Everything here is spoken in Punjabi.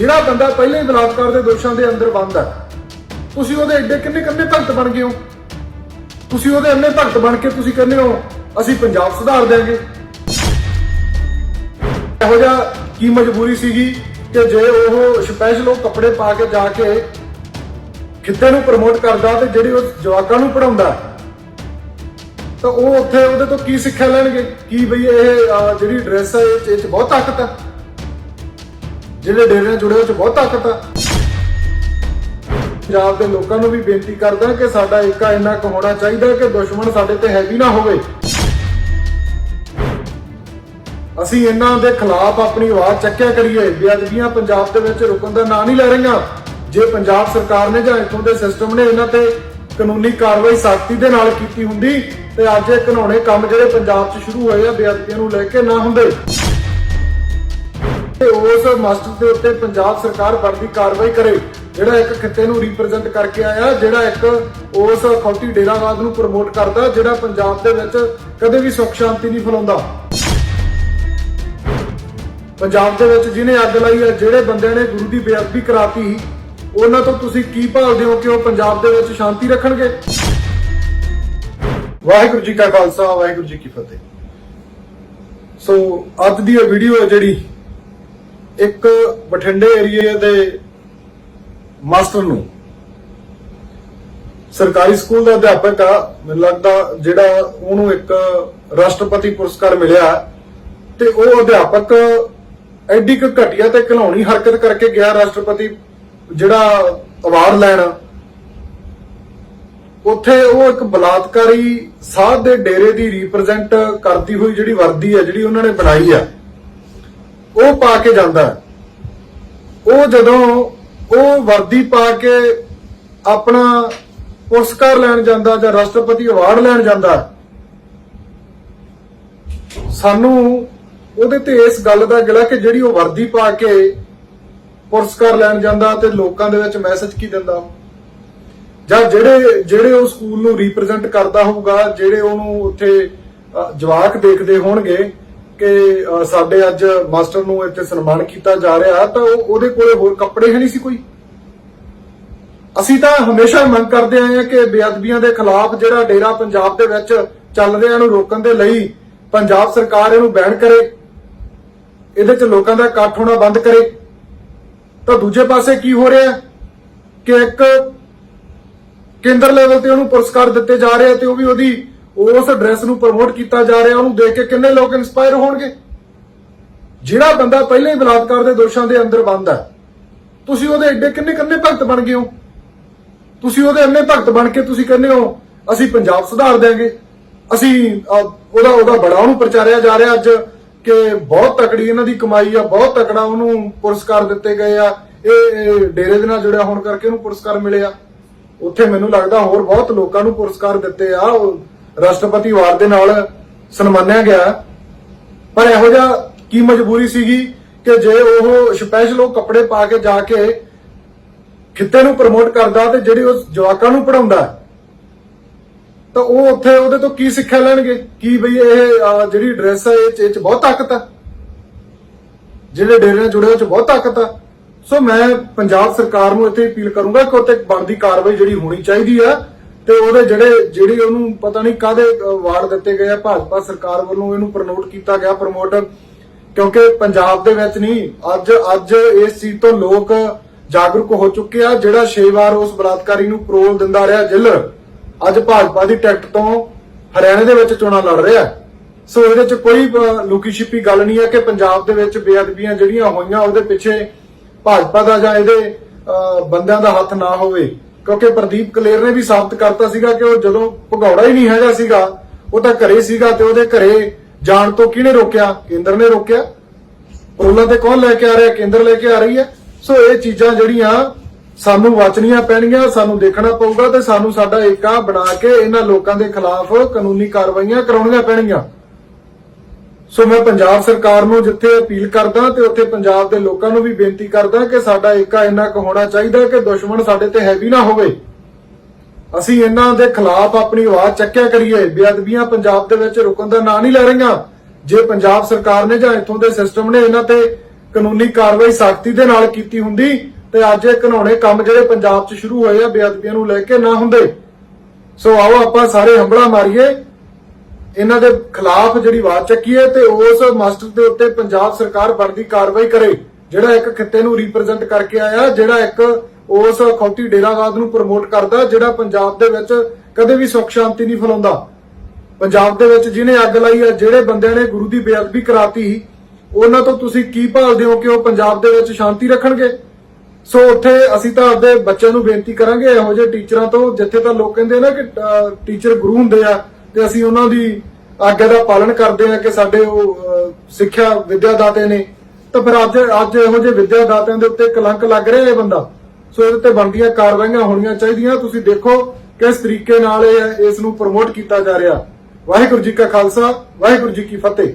ਜਿਹੜਾ ਬੰਦਾ ਪਹਿਲਾਂ ਹੀ ਬਲਾਤਕਾਰ ਦੇ ਦੋਸ਼ਾਂ ਦੇ ਅੰਦਰ ਬੰਦ ਹੈ ਤੁਸੀਂ ਉਹਦੇ ਐਡੇ ਕਿੰਨੇ ਕਿੰਨੇ ਭਗਤ ਬਣ ਗਏ ਹੋ? ਤੁਸੀਂ ਉਹਦੇ ਇੰਨੇ ਭਗਤ ਬਣ ਕੇ ਤੁਸੀਂ ਕਹਿੰਦੇ ਹੋ, ਅਸੀਂ ਪੰਜਾਬ ਸੁਧਾਰ ਦਿਆਂਗੇ। ਇਹੋ ਜਿਹਾ ਕੀ ਮਜਬੂਰੀ ਸੀਗੀ ਕਿ ਜੇ ਉਹ ਸਪੈਸ਼ਲ ਉਹ ਕੱਪੜੇ ਪਾ ਕੇ ਜਾ ਕੇ ਖਿੱਤੇ ਨੂੰ ਪ੍ਰਮੋਟ ਕਰਦਾ ਤੇ ਜਿਹੜੀ ਉਹ ਜਵਾਕਾਂ ਨੂੰ ਪੜਾਉਂਦਾ ਤਾਂ ਉਹ ਉੱਥੇ ਉਹਦੇ ਤੋਂ ਕੀ ਸਿੱਖਿਆ ਲੈਣਗੇ? ਕੀ ਬਈ ਇਹ ਜਿਹੜੀ ਡਰੈਸ ਹੈ ਇਹ ਚ ਬਹੁਤ ਤਾਕਤ ਹੈ ਜਿਹੜੇ ਡੇਰੇ ਨਾਲ ਜੁੜੇ ਉਹ ਚ ਬਹੁਤ ਤਾਕਤ ਆ। ਪੰਜਾਬ ਦੇ ਲੋਕਾਂ ਨੂੰ ਵੀ ਬੇਨਤੀ ਕਰਦਾ ਕਿ ਸਾਡਾ ਏਕਾ ਇੰਨਾ ਕੁ ਹੋਣਾ ਚਾਹੀਦਾ ਕਿ ਦੁਸ਼ਮਣ ਸਾਡੇ ਤੇ ਹੈਵੀ ਨਾ ਹੋਵੇ। ਅਸੀਂ ਇਹਨਾਂ ਦੇ ਖਿਲਾਫ ਆਪਣੀ ਆਵਾਜ਼ ਚੱਕਿਆ ਕਰੀਏ। ਬੇਅਦਬੀਆਂ ਪੰਜਾਬ ਦੇ ਵਿੱਚ ਰੁਕਣ ਦਾ ਨਾਂ ਨਹੀਂ ਲੈ ਰਹੀਆਂ। ਜੇ ਪੰਜਾਬ ਸਰਕਾਰ ਨੇ ਜਾਂ ਇਥੋਂ ਦੇ ਸਿਸਟਮ ਨੇ ਇਹਨਾਂ ਤੇ ਕਾਨੂੰਨੀ ਕਾਰਵਾਈ ਸਖਤੀ ਦੇ ਨਾਲ ਕੀਤੀ ਹੁੰਦੀ, ਤੇ ਅੱਜ ਇਹ ਘਿਨਾਉਣੇ ਕੰਮ ਜਿਹੜੇ ਪੰਜਾਬ 'ਚ ਸ਼ੁਰੂ ਹੋਏ ਆ, ਬੇਅਦਬੀਆਂ ਨੂੰ ਲੈ ਕੇ ਨਾ ਹੁੰਦੇ। ਉਸ ਮਾਸਟਰ ਦੇ ਉੱਤੇ ਪੰਜਾਬ ਸਰਕਾਰ ਬਣਦੀ ਕਾਰਵਾਈ ਕਰੇ, ਜਿਹੜਾ ਇੱਕ ਖਿੱਤੇ ਨੂੰ ਰਿਪਰੈਜ਼ੈਂਟ ਕਰਕੇ ਆਇਆ, ਜਿਹੜਾ ਇੱਕ ਉਸ ਅਖੌਤੀ ਡੇਰਾਵਾਦ ਨੂੰ ਪ੍ਰਮੋਟ ਕਰਦਾ, ਜਿਹੜਾ ਪੰਜਾਬ ਦੇ ਵਿੱਚ ਕਦੇ ਵੀ ਸੁੱਖ ਸ਼ਾਂਤੀ ਨਹੀਂ ਫੈਲਾਉਂਦਾ। ਪੰਜਾਬ ਦੇ ਵਿੱਚ ਜਿਹਨੇ ਅੱਗ ਲਾਈ ਹੈ, ਜਿਹੜੇ ਬੰਦਿਆਂ ਨੇ ਗੁਰੂ ਦੀ ਬੇਅਦਬੀ ਕਰਾਤੀ, ਉਹਨਾਂ ਤੋਂ ਤੁਸੀਂ ਕੀ ਭਾਲਦੇ ਹੋ ਕਿ ਉਹ ਪੰਜਾਬ ਦੇ ਵਿੱਚ ਸ਼ਾਂਤੀ ਰੱਖਣਗੇ? ਵਾਹਿਗੁਰੂ ਜੀ ਕਾ ਖਾਲਸਾ, ਵਾਹਿਗੁਰੂ ਜੀ ਕੀ ਫਤਿਹ। ਸੋ, ਅੱਜ ਦੀ ਇਹ ਵੀਡੀਓ ਹੈ ਜਿਹੜੀ ਇੱਕ ਬਠਿੰਡੇ ਏਰੀਏ ਦੇ ਮਾਸਟਰ ਨੂੰ ਸਰਕਾਰੀ ਸਕੂਲ ਦਾ ਅਧਿਆਪਕ ਆ, ਮੈਨੂੰ ਲੱਗਦਾ ਜਿਹੜਾ ਉਹਨੂੰ ਇੱਕ ਰਾਸ਼ਟਰਪਤੀ ਪੁਰਸਕਾਰ ਮਿਲਿਆ ਤੇ ਉਹ ਅਧਿਆਪਕ ਐਡੀ ਕੁ ਘਟੀਆ ਤੇ ਘਲਾਉਣੀ ਹਰਕਤ ਕਰਕੇ ਗਿਆ ਰਾਸ਼ਟਰਪਤੀ ਜਿਹੜਾ ਅਵਾਰਡ ਲੈਣ। ਉੱਥੇ ਉਹ ਇੱਕ ਬਲਾਤਕਾਰੀ ਸਾਧ ਦੇ ਡੇਰੇ ਦੀ ਰਿਪਰੈਜ਼ੈਂਟ ਕਰਦੀ ਹੋਈ ਜਿਹੜੀ ਵਰਦੀ ਹੈ, ਜਿਹੜੀ ਉਹਨਾਂ ਨੇ ਬਣਾਈ ਆ। ਉਹ ਪਾ ਕੇ ਜਾਂਦਾ ਉਹ ਜਦੋਂ ਉਹ ਵਰਦੀ ਪਾ ਕੇ ਆਪਣਾ ਪੁਰਸਕਾਰ ਲੈਣ ਜਾਂਦਾ ਜਾਂ ਰਾਸ਼ਟਰਪਤੀ ਅਵਾਰਡ ਲੈਣ ਜਾਂਦਾ ਸਾਨੂੰ ਉਹਦੇ ਤੇ ਇਸ ਗੱਲ ਦਾ ਗਿਲਾ ਕਿ ਜਿਹੜੀ ਉਹ ਵਰਦੀ ਪਾ ਕੇ ਪੁਰਸਕਾਰ ਲੈਣ ਜਾਂਦਾ ਤੇ ਲੋਕਾਂ ਦੇ ਵਿੱਚ ਮੈਸੇਜ ਕੀ ਦਿੰਦਾ? ਜਾਂ ਜਿਹੜੇ ਜਿਹੜੇ ਉਹ ਸਕੂਲ ਨੂੰ ਰਿਪਰੈਜ਼ੈਂਟ ਕਰਦਾ ਹੋਊਗਾ, ਜਿਹੜੇ ਉਹਨੂੰ ਉੱਥੇ ਜਵਾਕ ਦੇਖਦੇ ਹੋਣਗੇ ਕਿ ਸਾਡੇ ਅੱਜ ਮਾਸਟਰ ਨੂੰ ਇੱਥੇ ਸਨਮਾਨ ਕੀਤਾ ਜਾ ਰਿਹਾ ਤਾਂ ਉਹ ਉਹਦੇ ਕੋਲੇ ਹੋਰ ਕੱਪੜੇ ਹੈ ਨਹੀਂ ਸੀ ਕੋਈ? ਅਸੀਂ ਤਾਂ ਹਮੇਸ਼ਾ ਮੰਗ ਕਰਦੇ ਆਏ ਹਾਂ ਕਿ ਬੇਅਦਬੀਆਂ ਦੇ ਖਿਲਾਫ ਜਿਹੜਾ ਡੇਰਾ ਪੰਜਾਬ ਦੇ ਵਿੱਚ ਚੱਲ ਰਿਹਾ ਨੂੰ ਰੋਕਣ ਦੇ ਲਈ ਪੰਜਾਬ ਸਰਕਾਰ ਇਹਨੂੰ ਬੈਨ ਕਰੇ, ਇਹਦੇ ਚ ਲੋਕਾਂ ਦਾ ਇਕੱਠ ਹੋਣਾ ਬੰਦ ਕਰੇ। ਤਾਂ ਦੂਜੇ ਪਾਸੇ ਕੀ ਹੋ ਰਿਹਾ ਕਿ ਇੱਕ ਕੇਂਦਰ ਲੈਵਲ ਤੇ ਉਹਨੂੰ ਪੁਰਸਕਾਰ ਦਿੱਤੇ ਜਾ ਰਹੇ ਤੇ ਉਹ ਵੀ ਉਹਦੀ ਉਸ ਡਰੈਸ ਨੂੰ ਪ੍ਰਮੋਟ ਕੀਤਾ ਜਾ ਰਿਹਾ, ਉਹਨੂੰ ਦੇਖ ਕੇ ਕਿੰਨੇ ਲੋਕ ਇਨਸਪਾਇਰ ਹੋਣਗੇ? ਜਿਹੜਾ ਬੰਦਾ ਪਹਿਲਾਂ ਹੀ ਬਲਾਤਕਾਰ ਦੇ ਦੋਸ਼ਾਂ ਦੇ ਅੰਦਰ ਬੰਦ ਹੈ, ਤੁਸੀਂ ਉਹਦੇ ਐਡੇ ਕਿੰਨੇ ਕਿੰਨੇ ਭਗਤ ਬਣ ਗਏ ਹੋ? ਤੁਸੀਂ ਉਹਦੇ ਇੰਨੇ ਭਗਤ ਬਣ ਕੇ ਤੁਸੀਂ ਕਹਿੰਦੇ ਹੋ, ਅਸੀਂ ਪੰਜਾਬ ਸੁਧਾਰ ਦਿਆਂਗੇ। ਅਸੀਂ ਉਹਦਾ ਉਹਦਾ ਬੜਾ ਉਹਨੂੰ ਪ੍ਰਚਾਰਿਆ ਜਾ ਰਿਹਾ ਅੱਜ ਕਿ ਬਹੁਤ ਤਕੜੀ ਇਹਨਾਂ ਦੀ ਕਮਾਈ ਆ, ਬਹੁਤ ਤਕੜਾ ਉਹਨੂੰ ਪੁਰਸਕਾਰ ਦਿੱਤੇ ਗਏ ਆ। ਇਹ ਡੇਰੇ ਦੇ ਨਾਲ ਜੁੜਿਆ ਹੋਣ ਕਰਕੇ ਉਹਨੂੰ ਪੁਰਸਕਾਰ ਮਿਲੇ ਆ ਉੱਥੇ ਮੈਨੂੰ ਲੱਗਦਾ ਹੋਰ ਬਹੁਤ ਲੋਕਾਂ ਨੂੰ ਪੁਰਸਕਾਰ ਦਿੱਤੇ ਆ ਰਾਸ਼ਟਰਪਤੀ ਅਵਾਰਡ ਦੇ ਨਾਲ ਸਨਮਾਨਿਆ ਗਿਆ। ਪਰ ਇਹੋ ਜਿਹਾ ਕੀ ਮਜਬੂਰੀ ਸੀਗੀ ਕਿ ਜੇ ਉਹ ਸਪੈਸ਼ਲ ਉਹ ਕੱਪੜੇ ਪਾ ਕੇ ਜਾ ਕੇ ਖਿੱਤੇ ਨੂੰ ਪ੍ਰਮੋਟ ਕਰਦਾ ਤੇ ਜਿਹੜੀ ਉਹ ਜਵਾਕਾਂ ਨੂੰ ਪੜਾਉਂਦਾ ਤਾਂ ਉਹ ਉੱਥੇ ਉਹਦੇ ਤੋਂ ਕੀ ਸਿੱਖਿਆ ਲੈਣਗੇ? ਕੀ ਬਈ ਇਹ ਜਿਹੜੀ ਡਰੈਸ ਹੈ ਇਹ 'ਚ- ਇਹ ਚ ਬਹੁਤ ਤਾਕਤ ਆ। ਜਿਹੜੇ ਡੇਰੇ ਨਾਲ ਜੁੜੇ ਉਹ ਚ ਬਹੁਤ ਤਾਕਤ ਆ। ਸੋ ਮੈਂ ਪੰਜਾਬ ਸਰਕਾਰ ਨੂੰ ਇੱਥੇ ਅਪੀਲ ਕਰੂੰਗਾ ਕਿ ਉੱਤੇ ਬਣਦੀ ਕਾਰਵਾਈ ਜਿਹੜੀ ਹੋਣੀ ਚਾਹੀਦੀ ਆ। ਤੇ ਉਹਦੇ ਜਿਹੜੇ, ਜਿਹੜੀ ਉਹਨੂੰ ਪਤਾ ਨਹੀਂ ਕਾਦੇ ਵਾਰ ਦਿੱਤੇ ਗਏ ਆ, ਭਾਜਪਾ ਸਰਕਾਰ ਵੱਲੋਂ ਇਹਨੂੰ ਪ੍ਰਮੋਟ ਕੀਤਾ ਗਿਆ ਪ੍ਰਮੋਟ ਕਿਉਂਕਿ ਪੰਜਾਬ ਦੇ ਵਿੱਚ ਨਹੀਂ, ਅੱਜ ਅੱਜ ਇਸ ਚੀਜ਼ ਤੋਂ ਲੋਕ ਜਾਗਰੂਕ ਹੋ ਚੁੱਕੇ ਆ, ਜਿਹੜਾ 6 ਵਾਰ ਉਸ ਬਲਾਤਕਾਰੀ ਨੂੰ ਪਰੋਲ ਦਿੰਦਾ ਰਿਹਾ ਜਿੱਲਰ ਅੱਜ ਭਾਜਪਾ ਦੀ ਟਿਕਟ ਤੋਂ ਹਰਿਆਣੇ ਦੇ ਵਿੱਚ ਚੋਣਾਂ ਲੜ ਰਿਹਾ। ਸੋ ਇਹਦੇ ਚ ਕੋਈ ਲੁਕੀ ਛਿਪੀ ਗੱਲ ਨਹੀਂ ਹੈ ਕਿ ਪੰਜਾਬ ਦੇ ਵਿੱਚ ਬੇਅਦਬੀਆਂ ਜਿਹੜੀਆਂ ਹੋਈਆਂ, ਉਹਦੇ ਪਿੱਛੇ ਭਾਜਪਾ ਦਾ ਜਾਂ ਇਹਦੇ ਬੰਦਿਆਂ ਦਾ ਹੱਥ ਨਾ ਹੋਵੇ। ਕਿਉਂਕਿ ਪ੍ਰਦੀਪ ਕਲੇਰ ਨੇ ਵੀ ਸਾਬਤ ਕਰਤਾ ਸੀਗਾ ਕਿ ਉਹ ਜਦੋਂ ਭਗੌੜਾ ਹੀ ਨਹੀਂ ਹੈਗਾ ਸੀਗਾ, ਉਹ ਤਾਂ ਘਰੇ ਸੀਗਾ ਤੇ ਉਹਦੇ ਘਰੇ ਜਾਣ ਤੋਂ ਕਿਹਨੇ ਰੋਕਿਆ? ਕੇਂਦਰ ਨੇ ਰੋਕਿਆ। ਉਹਨਾਂ ਤੇ ਕੌਣ ਲੈ ਕੇ ਆ ਰਿਹਾ? ਕੇਂਦਰ ਲੈ ਕੇ ਆ ਰਹੀ ਹੈ। ਸੋ ਇਹ ਚੀਜ਼ਾਂ ਜਿਹੜੀਆਂ ਸਾਨੂੰ ਵਾਚਣੀਆਂ ਪੈਣਗੀਆਂ, ਸਾਨੂੰ ਦੇਖਣਾ ਪਊਗਾ ਤੇ ਸਾਨੂੰ ਸਾਡਾ ਏਕਾ ਬਣਾ ਕੇ ਇਹਨਾਂ ਲੋਕਾਂ ਦੇ ਖਿਲਾਫ ਕਾਨੂੰਨੀ ਕਾਰਵਾਈਆਂ ਕਰਾਉਣੀਆਂ ਪੈਣਗੀਆਂ। ਸੋ ਮੈਂ ਪੰਜਾਬ ਸਰਕਾਰ ਨੂੰ ਜਿੱਥੇ ਅਪੀਲ ਕਰਦਾ ਤੇ ਉੱਥੇ ਪੰਜਾਬ ਦੇ ਲੋਕਾਂ ਨੂੰ ਵੀ ਬੇਨਤੀ ਕਰਦਾ ਕਿ ਸਾਡਾ ਏਕਾ ਇੰਨਾ ਕੁ ਹੋਣਾ ਚਾਹੀਦਾ ਕਿ ਦੁਸ਼ਮਣ ਸਾਡੇ ਤੇ ਹੈਵੀ ਨਾ ਹੋਵੇ। ਅਸੀਂ ਇਹਨਾਂ ਦੇ ਖਿਲਾਫ ਆਪਣੀ ਆਵਾਜ਼ ਚੱਕਿਆ ਕਰੀਏ। ਬੇਅਦਬੀਆਂ ਪੰਜਾਬ ਦੇ ਵਿੱਚ ਰੁਕਣ ਦਾ ਨਾਂ ਨਹੀਂ ਲੈ ਰਹੀਆਂ। ਜੇ ਪੰਜਾਬ ਸਰਕਾਰ ਨੇ ਜਾਂ ਇੱਥੋਂ ਦੇ ਸਿਸਟਮ ਨੇ ਇਹਨਾਂ ਤੇ ਕਾਨੂੰਨੀ ਕਾਰਵਾਈ ਸਖਤੀ ਦੇ ਨਾਲ ਕੀਤੀ ਹੁੰਦੀ, ਤੇ ਅੱਜ ਇਹ ਘਿਨਾਉਣੇ ਕੰਮ ਜਿਹੜੇ ਪੰਜਾਬ 'ਚ ਸ਼ੁਰੂ ਹੋਏ ਆ, ਬੇਅਦਬੀਆਂ ਨੂੰ ਲੈ ਕੇ ਨਾ ਹੁੰਦੇ। ਸੋ ਆਓ ਆਪਾਂ ਸਾਰੇ ਹੰਬੜਾ ਮਾਰੀਏ। ਇਹਨਾਂ ਦੇ ਖਿਲਾਫ ਜਿਹੜੀ ਆਵਾਜ਼ ਚੱਕੀ ਹੈ ਤੇ ਉਸ ਮਾਸਟਰ ਦੇ ਉੱਤੇ ਪੰਜਾਬ ਸਰਕਾਰ ਬਣਦੀ ਕਾਰਵਾਈ ਕਰੇ, ਜਿਹੜਾ ਇੱਕ ਖਿੱਤੇ ਨੂੰ ਰਿਪਰੈਜ਼ੈਂਟ ਕਰਕੇ ਆਇਆ, ਜਿਹੜਾ ਇੱਕ ਉਸ ਖੌਤੀ ਡੇਰਾਵਾਦ ਨੂੰ ਪ੍ਰਮੋਟ ਕਰਦਾ, ਜਿਹੜਾ ਪੰਜਾਬ ਦੇ ਵਿੱਚ ਕਦੇ ਵੀ ਸੁੱਖ ਸ਼ਾਂਤੀ ਨਹੀਂ ਫੈਲਾਉਂਦਾ। ਪੰਜਾਬ ਦੇ ਵਿੱਚ ਜਿਹਨੇ ਅੱਗ ਲਾਈ ਆ, ਜਿਹੜੇ ਬੰਦਿਆਂ ਨੇ ਗੁਰੂ ਦੀ ਬੇਅਦਬੀ ਕਰਾਤੀ, ਉਹਨਾਂ ਤੋਂ ਤੁਸੀਂ ਕੀ ਭਾਲਦੇ ਹੋ ਕਿ ਉਹ ਪੰਜਾਬ ਦੇ ਵਿੱਚ ਸ਼ਾਂਤੀ ਰੱਖਣਗੇ? ਸੋ ਉੱਥੇ ਅਸੀਂ ਤਾਂ ਆਪਦੇ ਬੱਚਿਆਂ ਨੂੰ ਬੇਨਤੀ ਕਰਾਂਗੇ, ਇਹੋ ਜਿਹੇ ਟੀਚਰਾਂ ਤੋਂ, ਜਿੱਥੇ ਤਾਂ ਲੋਕ ਕਹਿੰਦੇ ਨਾ ਕਿ ਟੀਚਰ ਗੁਰੂ ਹੁੰਦੇ ਆ ਤੇ ਅਸੀਂ ਉਹਨਾਂ ਦੀ ਆਗਿਆ ਦਾ ਪਾਲਣ ਕਰਦੇ ਆ ਕਿ ਸਾਡੇ ਉਹ ਸਿੱਖਿਆ ਵਿਦਿਆ ਦਾਤੇ ਨੇ। ਤਾਂ ਫਿਰ ਅੱਜ ਅੱਜ ਇਹੋ ਜਿਹੇ ਵਿਦਿਆ ਦਾਤਿਆਂ ਦੇ ਉੱਤੇ ਕਲੰਕ ਲੱਗ ਰਿਹਾ ਇਹ ਬੰਦਾ। ਸੋ ਇਹਦੇ ਤੇ ਬਣਦੀਆਂ ਕਾਰਵਾਈਆਂ ਹੋਣੀਆਂ ਚਾਹੀਦੀਆਂ। ਤੁਸੀਂ ਦੇਖੋ ਕਿਸ ਤਰੀਕੇ ਨਾਲ ਇਹ, ਇਸ ਨੂੰ ਪ੍ਰਮੋਟ ਕੀਤਾ ਜਾ ਰਿਹਾ। ਵਾਹਿਗੁਰੂ ਜੀ ਕਾ ਖਾਲਸਾ, ਵਾਹਿਗੁਰੂ ਜੀ ਕੀ ਫਤਿਹ।